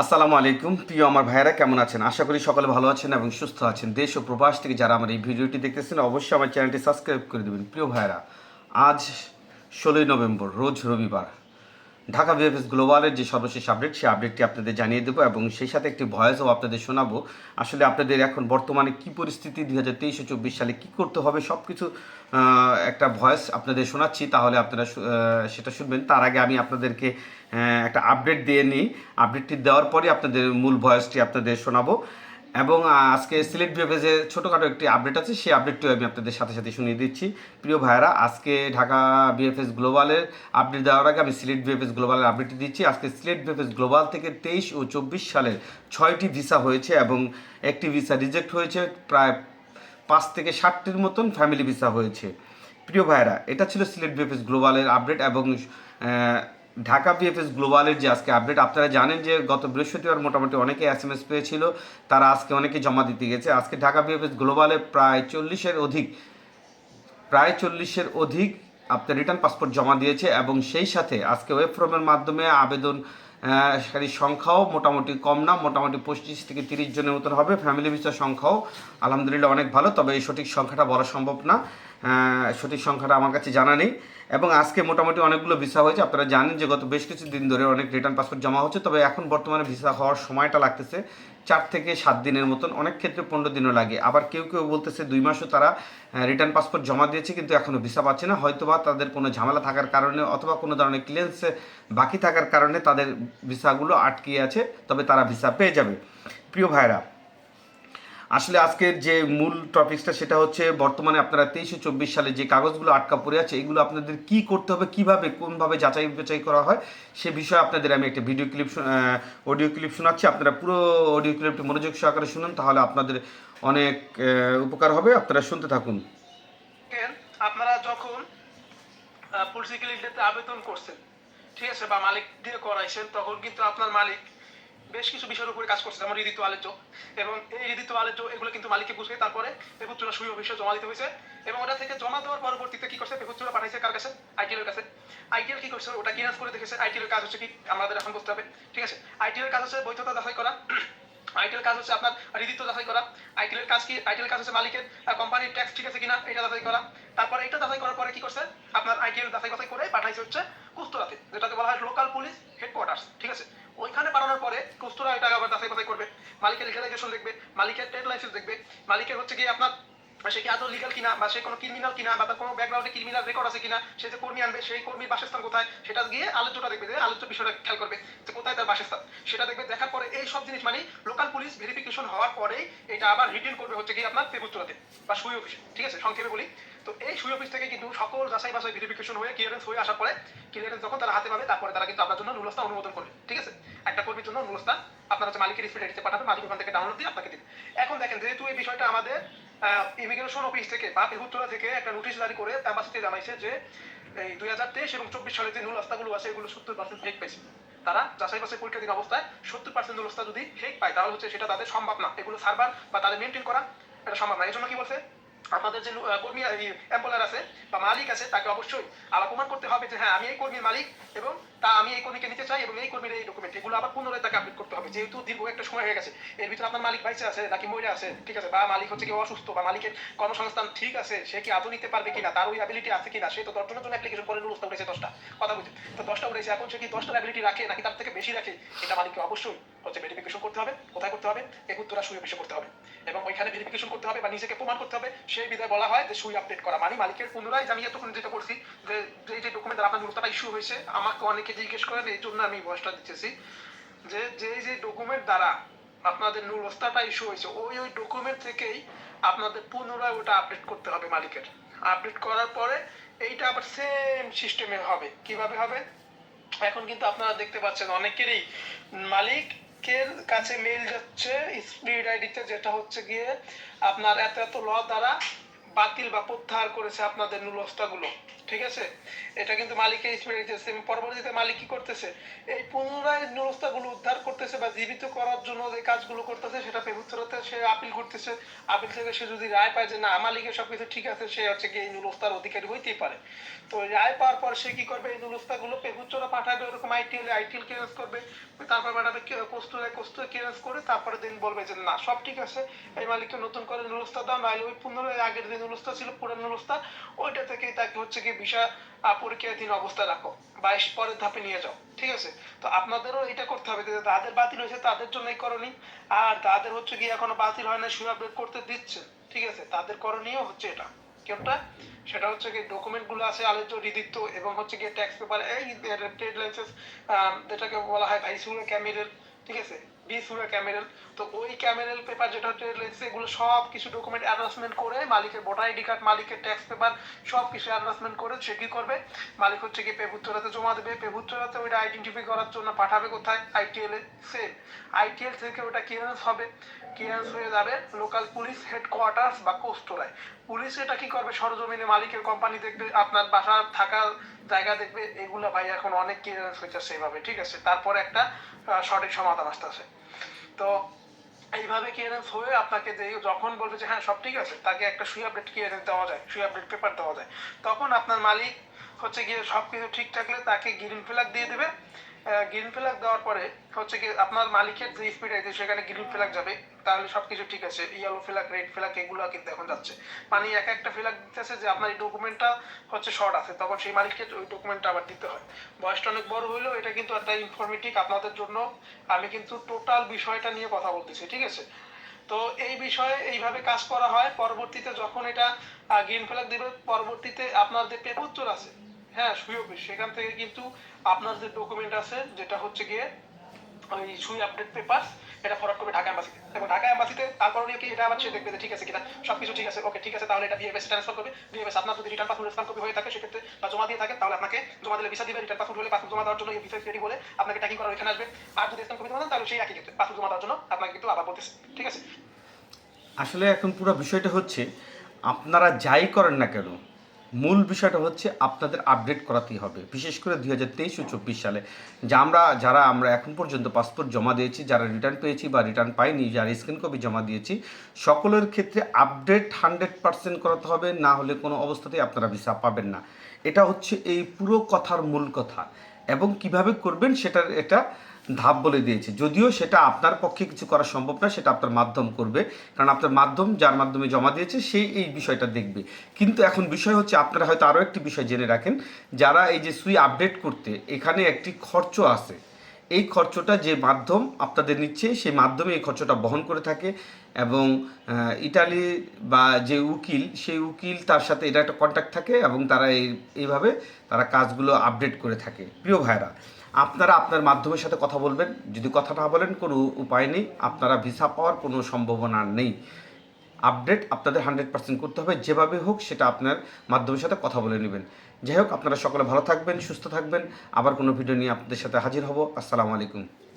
আসসালামু আলাইকুম। প্রিয় আমার ভাইয়েরা, কেমন আছেন? আশা করি সকলে ভালো আছেন এবং সুস্থ আছেন। দেশ ও প্রবাস থেকে যারা আমার এই ভিডিওটি দেখতেছেন, অবশ্যই আমার চ্যানেলটি সাবস্ক্রাইব করে দেবেন। প্রিয় ভাইয়েরা, আজ ষোলোই নভেম্বর, রোজ রবিবার। ঢাকা বিএফএস গ্লোবালের যে সর্বশেষ আপডেট, সেই আপডেটটি আপনাদের জানিয়ে দেবো এবং সেই সাথে একটি ভয়েসও আপনাদের শোনাবো। আসলে আপনাদের এখন বর্তমানে কি পরিস্থিতি, দুই হাজার তেইশ চব্বিশ সালে কী করতে হবে সব কিছু একটা ভয়েস আপনাদের শোনাচ্ছি, তাহলে আপনারা সেটা শুনবেন। তার আগে আমি আপনাদেরকে একটা আপডেট দিয়ে নিই। আপডেটটি দেওয়ার পরে আপনাদের মূল ভয়েসটি আপনাদের শোনাবো। এবং আজকে সিলেট বিএফএসে ছোটোখাটো একটি আপডেট আছে, সেই আপডেটটিও আমি আপনাদের সাথে সাথে শুনিয়ে দিচ্ছি। প্রিয় ভাইয়েরা, আজকে ঢাকা বিএফএস গ্লোবালের আপডেট দেওয়ার আগে আমি সিলেট বিএফএস গ্লোবালের আপডেটটি দিচ্ছি। আজকে সিলেট বিএফএস গ্লোবাল থেকে তেইশ ও চব্বিশ সালের ছয়টি ভিসা হয়েছে এবং একটি ভিসা রিজেক্ট হয়েছে। প্রায় পাঁচ থেকে ষাটটির মতন ফ্যামিলি ভিসা হয়েছে। প্রিয় ভাইরা এটা ছিল সিলেট বিএফএস গ্লোবালের আপডেট এবং ঢাকা বিএফএস গ্লোবালের যে আজকে আপডেট আপনারা জানেন যে গত বৃহস্পতিবার মোটামুটি অনেকে এস এম এস পেয়েছিল, তারা আজকে অনেকে জমা দিতে গেছে। আজকে ঢাকা বিএফএস গ্লোবালে প্রায় চল্লিশের অধিক, প্রায় চল্লিশের অধিক আপনার রিটার্ন পাসপোর্ট জমা দিয়েছে এবং সেই সাথে আজকে ওয়েব ফর্মের মাধ্যমে আবেদন সংখ্যাও মোটামুটি কম না, মোটামুটি পঁচিশ থেকে তিরিশ জনের মতন হবে। ফ্যামিলি ভিসার সংখ্যাও আলহামদুলিল্লাহ অনেক ভালো, তবে এই সঠিক সংখ্যাটা বলা সম্ভব না। সঠিক সংখ্যাটা আমার কাছে জানা নেই। এবং আজকে মোটামুটি অনেকগুলো ভিসা হয়েছে। আপনারা জানেন যে গত বেশ কিছু দিন ধরে অনেক রিটার্ন পাসপোর্ট জমা হচ্ছে। তবে এখন বর্তমানে ভিসা হওয়ার সময়টা লাগতেছে চার থেকে সাত দিনের মতন। অনেক ক্ষেত্রে পনেরো দিনও লাগে। আবার কেউ কেউ বলতেছে দুই মাসও তারা রিটার্ন পাসপোর্ট জমা দিয়েছে কিন্তু এখনও ভিসা পাচ্ছে না। হয়তো বা তাদের কোনো ঝামেলা থাকার কারণে অথবা কোনো ধরনের ক্লিয়ারেন্স বাকি থাকার কারণে তাদের ভিসাগুলো আটকে আছে, তবে তারা ভিসা পেয়ে যাবে। প্রিয় ভাইরা আসলে আজকের যে মূল টপিকসটা সেটা হচ্ছে বর্তমানে আপনারা তেইশে চব্বিশ সালে যে কাগজগুলো আটকা পড়ে আছে, এগুলো আপনাদের কি করতে হবে, কীভাবে, কোনভাবে যাচাই বাছাই করা হয়, সে বিষয়ে আপনাদের আমি একটা ভিডিও ক্লিপ অডিও ক্লিপ শোনাচ্ছি। আপনারা পুরো অডিও ক্লিপটি মনোযোগ সহকারে শুনুন, তাহলে আপনাদের অনেক উপকার হবে। আপনারা শুনতে থাকুন। আপনারা যখন পলিটিক্যাল আবেদন করছেন, ঠিক আছে, বা মালিক দিয়ে করাইছেন, তখন কিন্তু আপনার মালিক বেশ কিছু বিষয়ের উপরে কাজ করছে, যেমন ঋদিত আলোচ্য এবং এই ঋদিত আলোচ্য এগুলো কিন্তু মালিককে বুঝে তারপরে পেপুচুরা সুই অফিসে জমা দিতে হয়েছে। এবং ওটা থেকে জমা দেওয়ার পরবর্তীতে কি করছে? পেপুচুরা পাঠাইছে কার কাছে? আইটিএল এর কাছে। আইটিএল কি করছে? ওটা কিনাস করে দেখেছে আইটিএল এর কাজ হচ্ছে কি? আমাদের এখন বুঝতে হবে। ঠিক আছে? আইটিএল এর কাজ হচ্ছে বৈধতা যাচাই করা। আইটেল কাজ হচ্ছে আপনার ঋদিত যাচাই করা। আইটিএল এর কাজ কি? আইটেল কাজ হচ্ছে মালিকের কোম্পানির ট্যাক্স ঠিক আছে কিনা? এটা যাচাই করা। তারপরে এটা যাচাই করার পরে কি করছে? আপনার আইটিএল যাচাই বাছাই করে পাঠাইছে হচ্ছে কুস্তরাতে, যেটাকে বলা হয় লোকাল পুলিশ হেডকোয়ার্টার্স ঠিক আছে? ওইখানে বাড়ানোর পরে কস্তুরা এটা আবার যাচাই বাছাই করবে। মালিকের লিগালাইজেশন দেখবে, মালিকের ট্রেড লাইসেন্স দেখবে, মালিকের হচ্ছে গিয়ে আপনার সে কি আদৌ লিগাল কিনা, বা সে কোনো ক্রিমিনাল কিনা, বা কোনো ব্যাকগ্রাউন্ডে ক্রিমিনাল রেকর্ড আছে কিনা, সে যে কর্মী আনবে, সেই কর্মীর বাসস্থান কোথায়, সেটা গিয়ে আলোচ্যটা দেখবে আলোচ্য বিষয়টা খেয়াল করবে যে কোথায় তার বাসস্থান। সেটা দেখবে, দেখার পরে এই সব জিনিস মানে লোকাল পুলিশ ভেরিফিকেশন হওয়ার পরেই এটা আবার রিটার্ন করবে হচ্ছে কি আপনার পেপুত্তরাতে বা সুই অফিসে ঠিক আছে? সংক্ষেপে বলি। তো এই সুই অফিস থেকে কিন্তু সকল যাচাই বাছাই ভেরিফিকেশন হয়ে ক্লিয়ারেন্স হয়ে আসার পরে ক্লিয়ারেন্স যখন তারা হাতে পাবে, তারপরে তারা কিন্তু আপনার জন্য নুলস্তা অনুমোদন করবে, ঠিক আছে? একটা কর্মীর জন্য নুলস্তা আপনার হচ্ছে মালিকের স্পিড পাঠাবে, মালিক ওখান থেকে ডাউনলোড দিয়ে আপনাকে দিবে। এখন দেখেন, যেহেতু এই বিষয়টা আমাদের ইমিগ্রেশন অফিস থেকে বা পেহুত্তরা থেকে একটা নোটিশ জারি করে অ্যাম্বাসিতে জানাইছে যে, এই দুই হাজার তেইশ এবং চব্বিশ সালে যে নুল রাস্তাগুলো আছে, এগুলো সত্তর পার্সেন্ট হেক পেয়েছে তারা যাচাই বাছাই পরীক্ষাধীন অবস্থায় সত্তর পার্সেন্ট নুলস্তা যদি হেক পায়, তাহলে হচ্ছে সেটা তাদের সম্ভব না। এগুলো সার্ভার বা তাদের মেনটেন করা এটা সম্ভব না। এই জন্য কি বলছে? আপনাদের যে কর্মী এমপ্লয়ার আছে বা মালিক আছে, তাকে অবশ্যই আবার প্রমাণ করতে হবে যে হ্যাঁ আমি এই কর্মীর মালিক এবং তা আমি এই কর্মীকে নিতে চাই এবং এই কর্মীর এই ডকুমেন্ট এগুলো আবার পুনরায় তাকে আপডেট করতে হবে। যেহেতু দীর্ঘ একটা সময় হয়ে গেছে, এর ভিতরে আপনার মালিক বাইসে আছে, নাকি মরে আছে, ঠিক আছে, বা মালিক হচ্ছে কি অসুস্থ, বা মালিকের কর্মসংস্থান ঠিক আছে, সে কি আদৌ নিতে পারবে কিনা, তার ওই অ্যাবিলিটি আছে কিনা, সে তো দশজনের জন্য অ্যাপ্লিকেশন করে রুলসটা উঠেছে দশটা, কথা বুঝে তো দশটা উঠেছে, এখন সে কি দশটার অ্যাবিলিটি রাখে, নাকি তার থেকে বেশি রাখে? এটা মালিককে অবশ্যই হচ্ছে ভেরিফিকেশন করতে হবে, কোথায় করতে হবে? একুত্তরা সুই অফিসে করতে হবে। এবং ওইখানে ভেরিফিকেশন করতে হবে বা নিজেকে প্রমাণ করতে হবে, সেই বিধায় বলা হয় যে সুই আপডেট করা। মানে মালিকের পুনরায় আমি এতক্ষণ যেটা করছি, যে যে যে ডকুমেন্ট আপনার মূলতাটা ইস্যু হয়েছে, আমাকে অনেকে জিজ্ঞেস করেন, এই জন্য আমি ভয়েসটা দিতেছি। যে যে যে ডকুমেন্ট দ্বারা আপনাদের নুরস্তাটা ইস্যু হয়েছে, ওই ওই ডকুমেন্ট থেকেই আপনাদের পুনরায় ওটা আপডেট করতে হবে মালিকের। আপডেট করার পরে এইটা আবার সেম সিস্টেমে হবে। কীভাবে হবে? এখন কিন্তু আপনারা দেখতে পাচ্ছেন অনেকেরই মালিকের কাছে মেইল যাচ্ছে স্পিড আইডিতে যেটা হচ্ছে গিয়ে আপনার এত এত ল দ্বারা বাতিল বা প্রত্যাহার করেছে আপনাদের নুলস্তাগুলো ঠিক আছে? এটা কিন্তু মালিকের স্পিড দিতেছে পরবর্তীতে মালিক কি করতেছে? এই পুনরায় নুলস্তাগুলো উদ্ধার করতেছে বা জীবিত করার জন্য যে কাজগুলো করতেছে, সেটা পেহুত্তরতে সে আপিল করতেছে। আপিল থেকে সে যদি রায় পায় যে, না, মালিকের সবকিছু ঠিক আছে সে হচ্ছে গিয়ে এই নুলস্তার অধিকারী হইতেই পারে। তো রায় পাওয়ার পর সে কি করবে? এই নুলস্তাগুলো পেহুত্তরা পাঠাবে, ওরকম আইটিএল আইটিএল ক্লিয়ারেন্স করবে। তারপর পাঠাবে কস্তুরায় কস্তুরে ক্লিয়ারেন্স করে তারপরে দিন বলবে যে, না, সব ঠিক আছে। এই মালিককে নতুন করে নুরস্তা দাও, নাহলে ওই পুনরায় আগের যে নুরস্তা ছিল পুরো নুরস্তা ওইটা থেকেই তাকে হচ্ছে কি বিষয় পরীক্ষাধীন অবস্থা রাখো। বাইশ পরের ধাপে নিয়ে যাও, ঠিক আছে? তো আপনাদেরও এটা করতে হবে যে তাদের বাতিল হয়েছে, তাদের জন্যই করণীয় আর তাদের হচ্ছে কি এখনও বাতিল হয় না সুই আপডেট করতে দিচ্ছে ঠিক আছে? তাদের করণীয় হচ্ছে এটা। কোনটা? সেটা হচ্ছে কি ডকুমেন্টগুলো আছে আলোচ্য রিদিত্ব এবং হচ্ছে কি ট্যাক্স পেপার এই ট্রেড লাইসেন্স যেটাকে বলা হয় ভাইসুরা ক্যামেরেল ঠিক আছে? বিসুরা ক্যামেরেল তো ওই ক্যামেরেল পেপার যেটা লাইসেন্স এগুলো সব কিছু ডকুমেন্ট অ্যাডভান্সমেন্ট করে মালিকের ভোটার আইডি কার্ড মালিকের ট্যাক্স পেপার সব কিছু অ্যাডভান্সমেন্ট করে সে কি করবে। মালিক হচ্ছে কি পেভুত্তরাতে জমা দেবে। পেভুত্তরাতে ওইটা আইডেন্টিফাই করার জন্য পাঠাবে কোথায়? আইটিএল এ। সেম আইটিএল থেকে ওটা ক্লিয়ারেন্স হবে। ক্লিয়ারেন্স হয়ে যাবে লোকাল পুলিশ হেডকোয়ার্টার্স বা কোস্টোরায় পুলিশ এটা কি করবে? সরজমিনে মালিকের কোম্পানি দেখবে। আপনার বাসা থাকার জায়গা দেখবে, এগুলো ভাই এখন অনেক ক্লিয়ারেন্স হয়েছে সেইভাবে ঠিক আছে? তারপরে একটা সঠিক সমাধান আসতেছে। তো এইভাবে ক্লিয়ারেন্স হয়ে আপনাকে যে যখন বলবে যে হ্যাঁ সব ঠিক আছে, তাকে একটা সুই আপডেট ক্লিয়ারেন্স দেওয়া যায় সুই আপডেট পেপার দেওয়া যায়। তখন আপনার মালিক হচ্ছে গিয়ে সব কিছু ঠিক থাকলে তাকে গ্রিন ফ্ল্যাগ দিয়ে দেবে। গ্রিন ফ্ল্যাগ দেওয়ার পরে হচ্ছে কি আপনার মালিকের যে স্পিড আছে, সেখানে গ্রিন ফ্ল্যাগ যাবে। তাহলে সবকিছু ঠিক আছে। ইয়েলো ফ্ল্যাগ রেড ফ্ল্যাগ এগুলো কিন্তু এখন যাচ্ছে। মানে এক একটা ফ্ল্যাগ দিতেছে যে আপনার এই ডকুমেন্টটা হচ্ছে শর্ট আছে। তখন সেই মালিককে ওই ডকুমেন্টটা আবার দিতে হয়। বয়সটা অনেক বড় হইলেও এটা কিন্তু একটা ইনফরমেটিভ আপনাদের জন্য। আমি কিন্তু টোটাল বিষয়টা নিয়ে কথা বলতেছি, ঠিক আছে? তো এই বিষয়ে এইভাবে কাজ করা হয়। পরবর্তীতে যখন এটা গ্রিন ফ্ল্যাগ দিবে, পরবর্তীতে আপনার যে পেপর আছে হ্যাঁ অফিস। সেখান থেকে কিন্তু আপনার যে ডকুমেন্ট আছে, যেটা হচ্ছে গিয়ে ওই সুই আপডেট পেপার এটা ফরওয়ার্ড করবে ঢাকা এম্বাসিতে এবং ঢাকা এম্বাসিতে তারপর কি এটা আবার সে দেখবে যে ঠিক আছে কিনা, সবকিছু ঠিক আছে, ওকে ঠিক আছে, তাহলে এটা বিএমএস ট্রান্সফার করবে। বিএমএস আপনার যদি রিটার্ন পাসপোর্ট স্ক্যান কপি হয়ে থাকে, সেক্ষেত্রে বা জমা দিয়ে থাকে, তাহলে আপনাকে জমা দিলে ভিসা দিবে রিটার্ন পাসপোর্ট হলে পাসপোর্ট জমা দেওয়ার জন্য ভিসা রেডি বলে আপনাকে ট্যাকিং করার এখানে আসবে। আর যদি স্ক্যান কপি দেন তাহলে সেই একই ক্ষেত্রে পাসপোর্ট জমা দেওয়ার জন্য আপনাকে কিন্তু আবার বলতেছে। ঠিক আছে? আসলে এখন পুরো বিষয়টা হচ্ছে, আপনারা যাই করেন না কেন মূল বিষয়টা হচ্ছে আপনাদের আপডেট করাতেই হবে। বিশেষ করে দুই হাজার তেইশ ও চব্বিশ সালে। যা আমরা, যারা আমরা এখন পর্যন্ত পাসপোর্ট জমা দিয়েছি, যারা রিটার্ন পেয়েছি বা রিটার্ন পাইনি, যারা স্ক্রিন কপি জমা দিয়েছি, সকলের ক্ষেত্রে আপডেট হান্ড্রেড পার্সেন্ট করাতে হবে, না হলে কোনো অবস্থাতেই আপনারা ভিসা পাবেন না। এটা হচ্ছে এই পুরো কথার মূল কথা। এবং কীভাবে করবেন সেটার এটা ধাপ বলে দিয়েছে। যদিও সেটা আপনার পক্ষে কিছু করা সম্ভব না, সেটা আপনার মাধ্যম করবে। কারণ আপনার মাধ্যম, যার মাধ্যমে জমা দিয়েছে সেই এই বিষয়টা দেখবে। কিন্তু এখন বিষয় হচ্ছে, আপনারা হয়তো আরও একটি বিষয় জেনে রাখেন। যারা এই যে সুই আপডেট করতে, এখানে একটি খরচ আছে। এই খরচটা যে মাধ্যম আপনাদের নিচ্ছে, সেই মাধ্যমে এই খরচটা বহন করে থাকে এবং ইটালি বা যে উকিল, সেই উকিল তার সাথে এটা একটা কন্ট্যাক্ট থাকে এবং তারা এই, এইভাবে তারা কাজগুলো আপডেট করে থাকে। প্রিয় ভাইরা আপনারা আপনার মাধ্যমের সাথে কথা বলবেন। যদি কথা না বলেন, কোনো উপায় নেই। আপনারা ভিসা পাওয়ার কোনো সম্ভাবনা নেই। আপডেট আপনাদের হান্ড্রেড পার্সেন্ট করতে হবে। যেভাবে হোক, সেটা আপনার মাধ্যমের সাথে কথা বলে নেবেন। যাই হোক, আপনারা সকলে ভালো থাকবেন, সুস্থ থাকবেন। আবার কোনো ভিডিও নিয়ে আপনাদের সাথে হাজির হব। আসসালামু আলাইকুম।